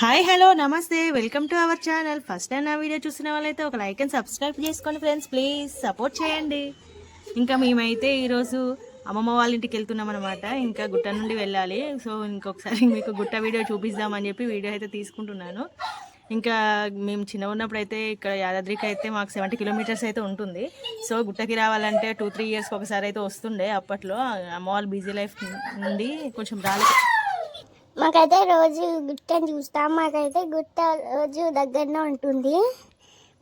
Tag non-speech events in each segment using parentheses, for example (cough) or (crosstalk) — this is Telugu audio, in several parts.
Hi hello namaste. Welcome to our channel first time నా వీడియో చూసిన వాళ్ళైతే ఒక లైక్ అండ్ సబ్స్క్రైబ్ చేసుకోండి ఫ్రెండ్స్ ప్లీజ్ సపోర్ట్ చేయండి. ఇంకా మేమైతే ఈరోజు అమ్మమ్మ వాళ్ళ ఇంటికి వెళ్తున్నాం అనమాట ఇంకా గుట్ట నుండి వెళ్ళాలి. సో ఇంకొకసారి మీకు గుట్ట వీడియో చూపిద్దామని చెప్పి వీడియో అయితే తీసుకుంటున్నాను. ఇంకా మేము చిన్న ఉన్నప్పుడు అయితే ఇక్కడ యాదాద్రికి అయితే మాకు సెవెంటీ కిలోమీటర్స్ అయితే ఉంటుంది. సో గుట్టకి రావాలంటే టూ త్రీ ఇయర్స్కి ఒకసారి అయితే వస్తుండే అప్పట్లో. అమ్మ వాళ్ళ బిజీ లైఫ్ నుండి కొంచెం రాలేదు. మాకైతే రోజు గుట్టని చూస్తాం. మాకైతే గుట్ట రోజు దగ్గరనే ఉంటుంది.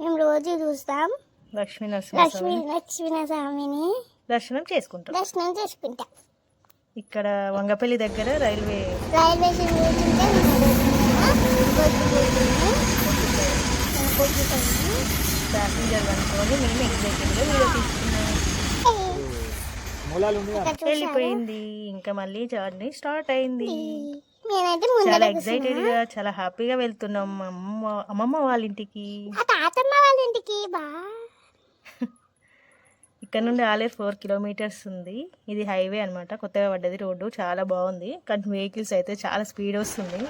మేము రోజు చూస్తాం. లక్ష్మీ లక్ష్మీ నరసింహ లక్ష్మీనరస్వామిని దర్శనం చేసుకుంటాం. దర్శనం చేసుకుంటాం. ఇక్కడ వంగపల్లి దగ్గర రైల్వే రైల్వే ప్యాసింజర్ అనుకోని మేము ఎగ్జైటెడ్గా వీడియో తీసుకున్నాం. వెళ్ళిపోయింది. ఇంకా మళ్ళీ జర్నీ స్టార్ట్ అయింది. చాలా ఎగ్జైటెడ్గా చాలా హ్యాపీగా వెళ్తున్నాం. అమ్మ అమ్మమ్మ వాళ్ళ ఇంటికి. తాతమ్మ వాళ్ళ ఇంటికి బా. (laughs) ఇక్కడ నుండి ఆలేరు ఫోర్ కిలోమీటర్స్ ఉంది. ఇది హైవే అన్నమాట. కొత్తగా పడ్డది రోడ్డు. చాలా బాగుంది. కానీ వెహికల్స్ అయితే చాలా స్పీడ్ వస్తుంది.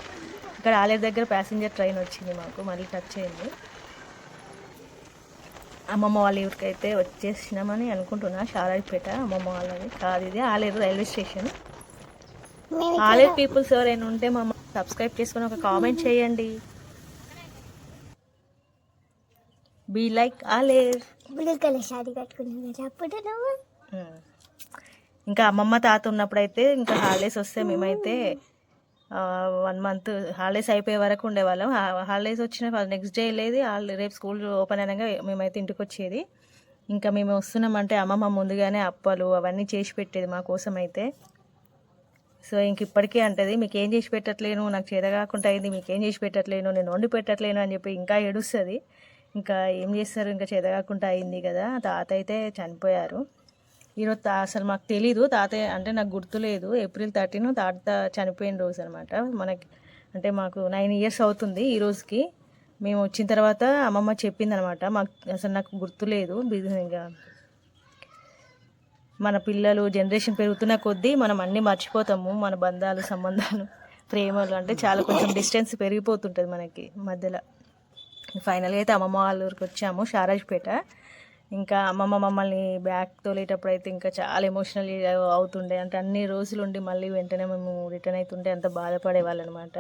ఇక్కడ ఆలేరు దగ్గర ప్యాసింజర్ ట్రైన్ వచ్చింది మాకు. మళ్ళీ టచ్ అయింది. అమ్మమ్మ వాళ్ళ ఊరికైతే వచ్చేసినామని అనుకుంటున్నా. షారాయిపేట అమ్మమ్మ వాళ్ళది. కాదు ఇది Aler railway station. Aler peoples ఎవరైనా ఉంటే మా సబ్స్క్రైబ్ చేసుకొని ఒక కామెంట్ చేయండి. బీ లైక్ బ్లూ కలర్ అప్పుడు నువ్వు? ఉమ్. ఇంకా అమ్మమ్మ తాత ఉన్నప్పుడు అయితే ఇంకా హాలిడేస్ వస్తే మేమైతే వన్ మంత్ హాలిడేస్ అయిపోయే వరకు ఉండేవాళ్ళం. హాలిడేస్ వచ్చిన నెక్స్ట్ డే వెళ్ళేది రేపు స్కూల్ ఓపెన్ అయినాక మేమైతే ఇంటికి వచ్చేది. ఇంకా మేము వస్తున్నామంటే అమ్మమ్మ ముందుగానే అప్పలు అవన్నీ చేసి పెట్టేది మా కోసం అయితే. సో ఇంక ఇప్పటికీ అంటది మీకు ఏం చేసి పెట్టట్లేను? నాకు చేత కాకుండా అయింది మీకు ఏం చేసి పెట్టట్లేను? నేను వండి పెట్టట్లేను అని చెప్పి ఇంకా ఏడుస్తుంది. ఇంకా ఏం చేస్తారు? ఇంకా చేత కాకుండా అయింది కదా తాత అయితే చనిపోయారు. ఈరోజు తా అసలు మాకు తెలీదు. తాతయ్య అంటే నాకు గుర్తులేదు ఏప్రిల్ థర్టీన్ తాత చనిపోయిన రోజు అనమాట మనకి అంటే మాకు నైన్ ఇయర్స్ అవుతుంది ఈ రోజుకి. మేము వచ్చిన తర్వాత అమ్మమ్మ చెప్పింది అనమాట మాకు అసలు నాకు గుర్తులేదు బిజినెస్ ఇంకా మన పిల్లలు జనరేషన్ పెరుగుతున్న కొద్దీ మనం అన్నీ మర్చిపోతాము మన బంధాలు సంబంధాలు ప్రేమలు అంటే చాలా కొంచెం డిస్టెన్స్ పెరిగిపోతుంటుంది మనకి మధ్యలో. ఫైనల్గా అయితే అమ్మమ్మ వాళ్ళ ఊరికి వచ్చాము షారాజ్పేట ఇంకా అమ్మమ్మ మమ్మల్ని బ్యాక్ తోలేటప్పుడు అయితే ఇంకా చాలా ఎమోషనల్ అవుతుండే. అంటే అన్ని రోజులు ఉండి మళ్ళీ వెంటనే మేము రిటర్న్ అవుతుంటే అంత బాధపడేవాళ్ళు అనమాట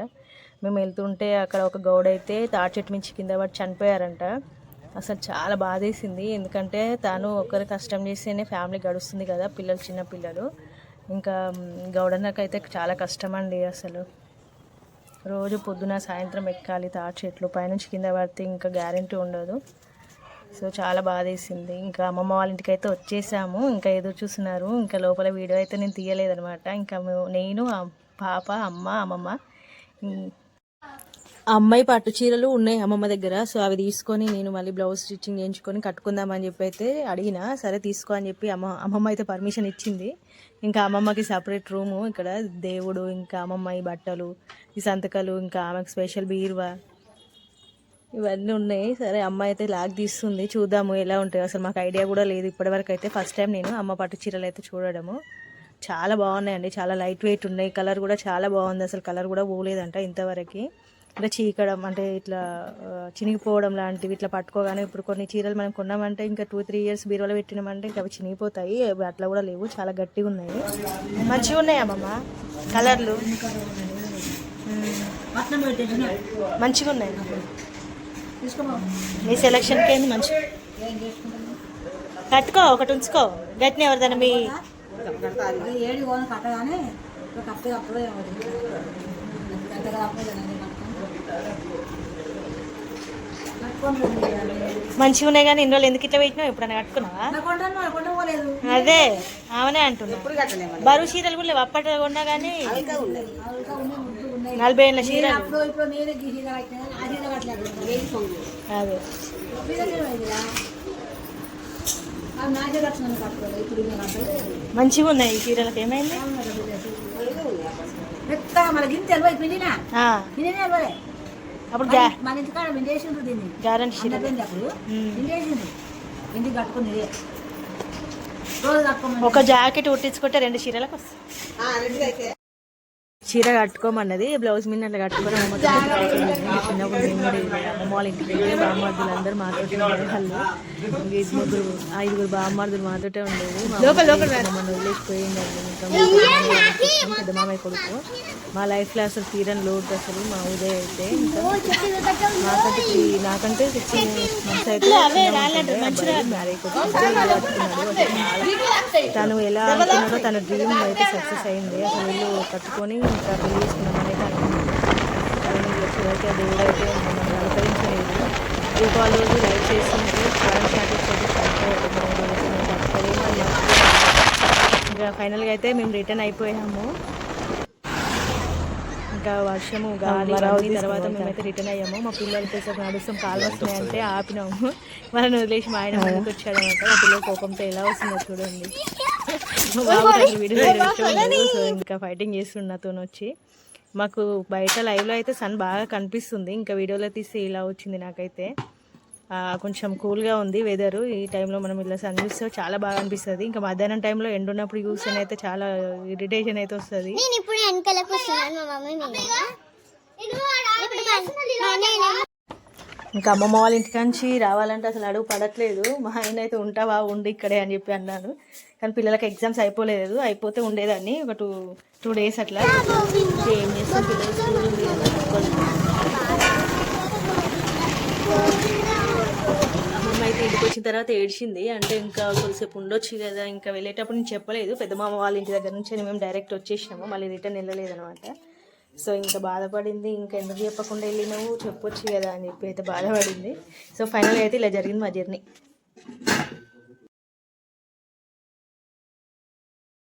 మేము వెళ్తుంటే అక్కడ ఒక గౌడ అయితే తాటి చెట్టు మించి కింద పడి చనిపోయారంట. అసలు చాలా బాధేసింది. ఎందుకంటే తాను ఒక్కరు కష్టం చేస్తేనే ఫ్యామిలీ గడుస్తుంది కదా పిల్లలు చిన్న పిల్లలు. ఇంకా గౌడన్నకైతే చాలా కష్టం అండి అసలు. రోజు పొద్దున సాయంత్రం ఎక్కాలి తాటి చెట్లు పైనుంచి కింద పడితే ఇంకా గ్యారంటీ ఉండదు. సో చాలా బాధేసింది. ఇంకా అమ్మమ్మ వాళ్ళ ఇంటికి అయితే వచ్చేసాము. ఇంకా ఎదురు చూస్తున్నారు. ఇంకా లోపల వీడియో అయితే నేను తీయలేదనమాట. ఇంకా నేను పాప అమ్మ అమ్మమ్మ అమ్మాయి పట్టు చీరలు ఉన్నాయి అమ్మమ్మ దగ్గర. సో అవి తీసుకొని నేను మళ్ళీ బ్లౌజ్ స్టిచ్చింగ్ చేయించుకొని కట్టుకుందామని చెప్పి అయితే అడిగిన సరే తీసుకో అని చెప్పి అమ్మ అమ్మమ్మ అయితే పర్మిషన్ ఇచ్చింది. ఇంకా అమ్మమ్మకి సపరేట్ రూము ఇక్కడ దేవుడు ఇంకా అమ్మమ్మాయి బట్టలు ఈ సంతకాలు ఇంకా ఆమెకు స్పెషల్ బీరువా ఇవన్నీ ఉన్నాయి. సరే అమ్మ అయితే లాగ్ తీస్తుంది చూద్దాము ఎలా ఉంటాయి. అసలు మాకు ఐడియా కూడా లేదు. ఇప్పటివరకు అయితే ఫస్ట్ టైం నేను అమ్మ పట్టు చీరలు అయితే చూడడము. చాలా బాగున్నాయండి చాలా లైట్ వెయిట్ ఉన్నాయి. కలర్ కూడా చాలా బాగుంది. అసలు కలర్ కూడా పోలేదంట ఇంతవరకు. అంటే చీకడం అంటే ఇట్లా చినిగిపోవడం లాంటివి ఇట్లా పట్టుకోగానే ఇప్పుడు కొన్ని చీరలు మనం కొన్నామంటే ఇంకా టూ త్రీ ఇయర్స్ బీరువాలో పెట్టినామంటే ఇంకా అవి చినిగిపోతాయి. అవి అట్లా కూడా లేవు. చాలా గట్టిగా ఉన్నాయి. మంచిగా ఉన్నాయి అమ్మమ్మ కలర్లు? మంచిగా ఉన్నాయి. నీ సెలక్షన్కి ఏంది మంచి? కట్టుకో ఒకటి ఉంచుకో. గట్టిన ఎవరిదైనా మీ ఏడు కట్టగానే కట్టగా అప్పుడే ఎంతగా అప్పుడే మంచిగా ఉన్నాయి కానీ ఇన్ని రోజులు ఎందుకు ఇట్లా పెట్టినావు? ఎప్పుడైనా కట్టుకున్నావా? అదే ఆమెనే అంటున్నా బరువు చీరలు కూడా లేవు అప్పట్లో కొన్నా కానీ నలభై ఏళ్ళ చీరలు. అదే. మంచిగా ఉన్నాయి ఈ చీరలకు ఏమైంది? మన గింత అప్పుడు మన ఇంటికాడ పిండేసిండ్రు దీన్ని. గ్యారంటీ అందరిపోయింది అప్పుడు. పిండేసింది ఇంటికి కట్టుకోమని ఒక జాకెట్ కుట్టించుకుంటే రెండు చీరలకు వస్తాయి. చీర కట్టుకోమన్నది బ్లౌజ్ మీద అట్లా అమ్మతో చిన్నప్పుడు మేము కూడా వాళ్ళ ఇంటికి వెళ్తే బామ్మర్దులు అందరూ మాతోటి ఉండేది వాళ్ళు ఇది ముగ్గురు ఐదుగురు బామ్మర్దులు మాతోటే ఉండేది. మమ్మల్ని వదిలేసిపోయిందండి ఇంకా పెద్ద మామయ్య కొడుకు. మా లైఫ్లో అసలు తీరని లోటు అసలు మా ఉదయం అయితే. ఇంకా నాకంటే నాకంటే సిక్స్టీన్ మంత్స్ అయితే మ్యారేజ్ తను ఎలా అనుకున్నాడో తన డ్రీమ్ అయితే సక్సెస్ అయింది. అసలు ఇల్లు కట్టుకొని చేసుకున్నామని అయితే అనుకున్నాను దేవుడు అయితే మమ్మల్ని దీపావళి రోజు కరెంట్ ఇంకా ఫైనల్గా అయితే మేము రిటర్న్ అయిపోయాము ఇంకా వర్షము గాలి అన్ని తర్వాత మేమైతే రిటర్న్ అయ్యాము. మా పిల్లలు కొంచెం నడుస్తాం కాలు వస్తున్నాయంటే ఆపినాము. (laughs) వాళ్ళని వదిలేసి మా ఆయన ముందుకు వచ్చాడు అనమాట మా పిల్లల కోపంతో ఎలా వస్తుందో చూడండి. ఇంకా ఫైటింగ్ చేస్తుండు నాతో వచ్చి. మాకు బయట లైవ్లో అయితే సన్ బాగా కనిపిస్తుంది. ఇంకా వీడియోలో తీస్తే ఇలా వచ్చింది నాకైతే. ఆ, కొంచెం కూల్గా ఉంది వెదర్ ఈ టైంలో మనం ఇలా సన్ చూస్తే చాలా బాగా అనిపిస్తుంది. ఇంకా మధ్యాహ్నం టైంలో ఎండ ఉన్నప్పుడు చూస్తేనే అయితే చాలా ఇరిటేషన్ అయితే వస్తుంది. ఇంకా అమ్మమ్మ వాళ్ళ ఇంటికాంచి రావాలంటే అసలు అడుగు పడట్లేదు. మా ఆయన అయితే ఉంటావా ఉండి ఇక్కడే అని చెప్పి అన్నాను కానీ పిల్లలకి ఎగ్జామ్స్ అయిపోలేదు. అయిపోతే ఉండేదాన్ని. ఒక టూ టూ డేస్ అట్లా ఏం చేస్తాం? పిల్లలు అమ్మమ్మ అయితే ఇంటికి వచ్చిన తర్వాత ఏడ్చింది. అంటే ఇంకా కొద్దిసేపు ఉండొచ్చు కదా. ఇంకా వెళ్ళేటప్పుడు నేను చెప్పలేదు. పెద్ద మామ వాళ్ళ ఇంటి దగ్గర నుంచి మేము డైరెక్ట్ వచ్చేసినాము. మళ్ళీ రిటర్న్ వెళ్ళలేదు అనమాట సో ఇంకా బాధపడింది ఇంకా ఎందుకు చెప్పకుండా వెళ్ళినావు చెప్పొచ్చు కదా అని చెప్పి అయితే బాధపడింది. సో ఫైనల్ అయితే ఇలా జరిగింది మా జర్నీ.